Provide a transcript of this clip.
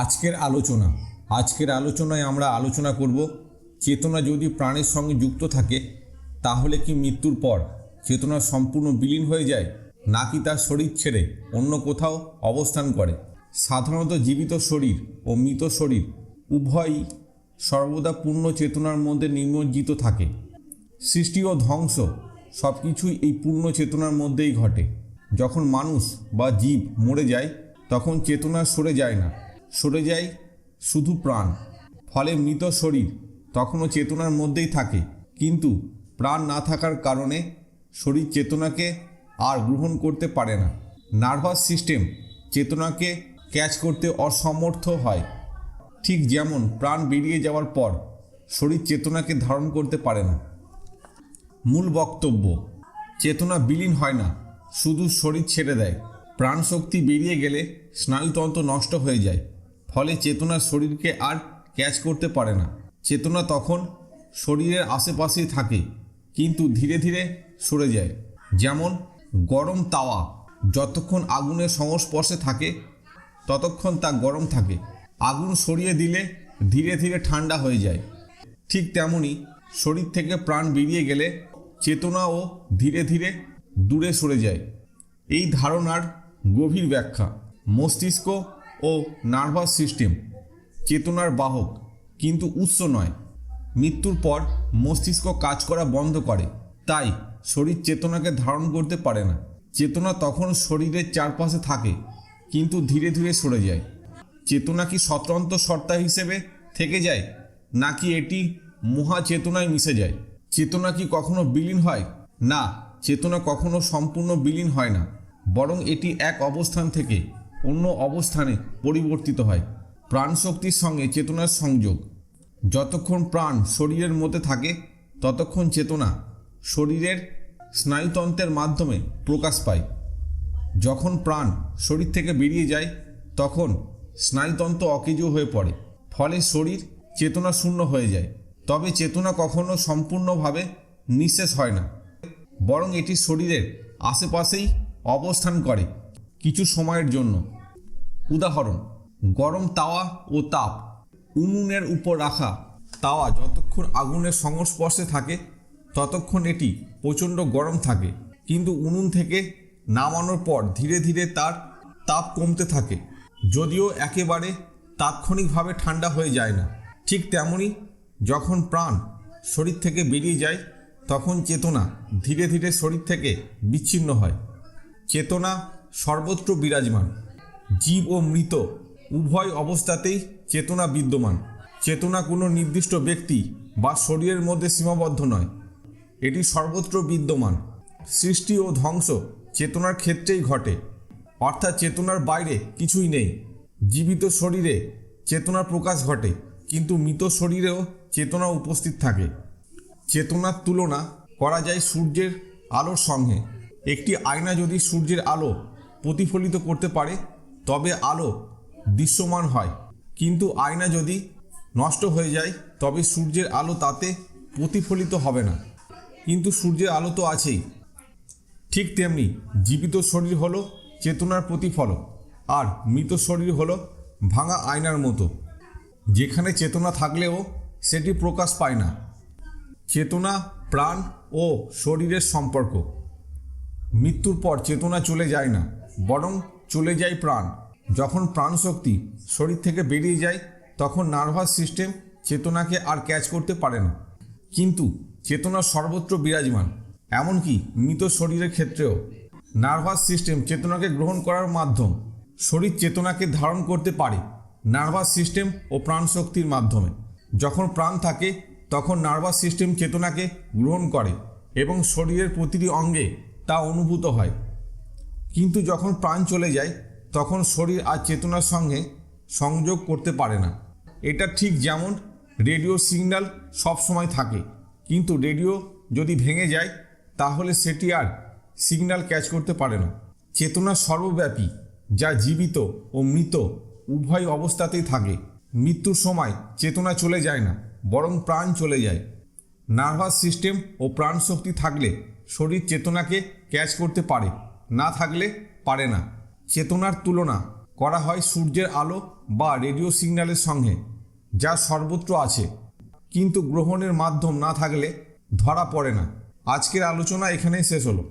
আজকের আলোচনা। আজকের আলোচনায় আমরা আলোচনা করব, চেতনা যদি প্রাণের সঙ্গে যুক্ত থাকে, তাহলে কি মৃত্যুর পর চেতনা সম্পূর্ণ বিলীন হয়ে যায়, নাকি তার শরীর ছেড়ে অন্য কোথাও অবস্থান করে? সাধারণত জীবিত শরীর ও মৃত শরীর উভয়ই সর্বদা পূর্ণ চেতনার মধ্যে নিমজ্জিত থাকে। সৃষ্টি ও ধ্বংস সব কিছুই এই পূর্ণ চেতনার মধ্যেই ঘটে। যখন মানুষ বা জীব মরে যায়, তখন চেতনা সরে যায় না। সরে যায় শুধু প্রাণ। ফলে মৃত শরীর তখনও চেতনার মধ্যেই থাকে। কিন্তু প্রাণ না থাকার কারণে শরীর চেতনাকে আর গ্রহণ করতে পারে না। নার্ভাস সিস্টেম চেতনাকে ক্যাচ করতে অসমর্থ হয়। ঠিক যেমন প্রাণ বেরিয়ে যাওয়ার পর শরীর চেতনাকে ধারণ করতে পারে না। মূল বক্তব্য, চেতনা বিলীন হয় না, শুধু শরীর ছেড়ে দেয়। প্রাণশক্তি বেরিয়ে গেলে স্নায়ুতন্ত্র নষ্ট হয়ে যায়। ফলে চেতনা শরীরকে আর ক্যাচ করতে পারে না। চেতনা তখন শরীরের আশেপাশেই থাকে, কিন্তু ধীরে ধীরে সরে যায়। যেমন গরম তাওয়া, যতক্ষণ আগুনের সংস্পর্শে থাকে, ততক্ষণ তা গরম থাকে। আগুন সরিয়ে দিলে ধীরে ধীরে ঠান্ডা হয়ে যায়। ঠিক তেমনি শরীর থেকে প্রাণ বেরিয়ে গেলে চেতনাও ধীরে ধীরে দূরে সরে যায়। এই ধারণার গভীর ব্যাখ্যা। মস্তিষ্ক ও নার্ভাস সিস্টেম। চেতনার বাহক, কিন্তু উৎস নয়। মৃত্যুর পর মস্তিষ্ক কাজ করা বন্ধ করে। তাই শরীর চেতনাকে ধারণ করতে পারে না। চেতনা তখন শরীরের চারপাশে থাকে, কিন্তু ধীরে ধীরে সরে যায়। চেতনা কি স্বতন্ত্র সত্তা হিসেবে থেকে যায়, নাকি এটি মহা চেতনায় মিশে যায়? চেতনা কি কখনো বিলীন হয়? না, চেতনা কখনো সম্পূর্ণ বিলীন হয় না, বরং এটি এক অবস্থান থেকে অন্য অবস্থানে পরিবর্তিত হয়। প্রাণশক্তির সঙ্গে চেতনার সংযোগ। যতক্ষণ প্রাণ শরীরের মধ্যে থাকে, ততক্ষণ চেতনা শরীরের স্নায়ুতন্ত্রের মাধ্যমে প্রকাশ পায়। যখন প্রাণ শরীর থেকে বেরিয়ে যায়, তখন স্নায়ুতন্ত্র অকেজো হয়ে পড়ে। ফলে শরীর চেতনা শূন্য হয়ে যায়। তবে চেতনা কখনো সম্পূর্ণভাবে নিঃশেষ হয় না। বরং এটি শরীরের আশেপাশেই অবস্থান করে কিছু সময়ের জন্য। উদাহরণ, গরম তাওয়া ও তাপ, উনুনের উপর রাখা। তাওয়া যতক্ষণ আগুনের সংস্পর্শে থাকে, ততক্ষণ এটি প্রচণ্ড গরম থাকে। কিন্তু উনুন থেকে নামানোর পর ধীরে ধীরে তার তাপ কমতে থাকে। যদিও একেবারে তাৎক্ষণিকভাবে ঠান্ডা হয়ে যায় না। ঠিক তেমনি যখন প্রাণ শরীর থেকে বেরিয়ে যায়, তখন চেতনা ধীরে ধীরে শরীর থেকে বিচ্ছিন্ন হয়। চেতনা সর্বত্র বিরাজমান। জীব ও মৃত, উভয় অবস্থাতেই চেতনা বিদ্যমান। চেতনা কোনো নির্দিষ্ট ব্যক্তি বা শরীরের মধ্যে সীমাবদ্ধ নয়। এটি সর্বত্র বিদ্যমান। সৃষ্টি ও ধ্বংস চেতনার ক্ষেত্রেই ঘটে। অর্থাৎ চেতনার বাইরে কিছুই নেই। জীবিত শরীরে চেতনার প্রকাশ ঘটে, কিন্তু মৃত শরীরেও চেতনা উপস্থিত থাকে। চেতনার তুলনা করা যায় সূর্যের আলোর সঙ্গে। একটি আয়না যদি সূর্যের আলো প্রতিফলিত করতে পারে তবে আলো দৃশ্যমান হয়। কিন্তু আয়না যদি নষ্ট হয়ে যায়, তবে সূর্যের আলো তাতে প্রতিফলিত হবে না। কিন্তু সূর্যের আলো তো আছেই। ঠিক তেমনি জীবিত শরীর হলো চেতনার প্রতিফলক, আর মৃত শরীর হলো ভাঙা আয়নার মতো। যেখানে চেতনা থাকলেও সেটি প্রকাশ পায় না। চেতনা, প্রাণ ও শরীরের সম্পর্ক। মৃত্যুর পর চেতনা চলে যায় না, বরং চলে যায় প্রাণ। যখন প্রাণশক্তি শরীর থেকে বেরিয়ে যায়, তখন নার্ভাস সিস্টেম চেতনাকে আর ক্যাচ করতে পারে না। কিন্তু চেতনা সর্বত্র বিরাজমান, এমনকি মৃত শরীরের ক্ষেত্রেও। নার্ভাস সিস্টেম চেতনাকে গ্রহণ করার মাধ্যম শরীর চেতনাকে ধারণ করতে পারে নার্ভাস সিস্টেম ও প্রাণশক্তির মাধ্যমে। যখন প্রাণ থাকে, তখন নার্ভাস সিস্টেম চেতনাকে গ্রহণ করে এবং শরীরের প্রতিটি অঙ্গে তা অনুভূত হয়। কিন্তু যখন প্রাণ চলে যায়, তখন শরীর আর চেতনার সঙ্গে সংযোগ করতে পারে না। এটা ঠিক যেমন রেডিও সিগন্যাল সব সময় থাকে, কিন্তু রেডিও যদি ভেঙে যায়, তাহলে সেটি আর সিগন্যাল ক্যাচ করতে পারে না। চেতনা সর্বব্যাপী, যা জীবিত ও মৃত, উভয় অবস্থাতেই থাকে। মৃত্যুর সময় চেতনা চলে যায় না, বরং প্রাণ চলে যায়। নার্ভাস সিস্টেম ও প্রাণশক্তি থাকলে শরীর চেতনাকে ক্যাচ করতে পারে। না থাকলে পারে না। চেতনার তুলনা করা হয় সূর্যের আলো বা রেডিও সিগন্যালের সঙ্গে, যা সর্বত্র আছে। কিন্তু গ্রহণের মাধ্যম না থাকলে ধরা পড়ে না। আজকের আলোচনা এখানেই শেষ হলো।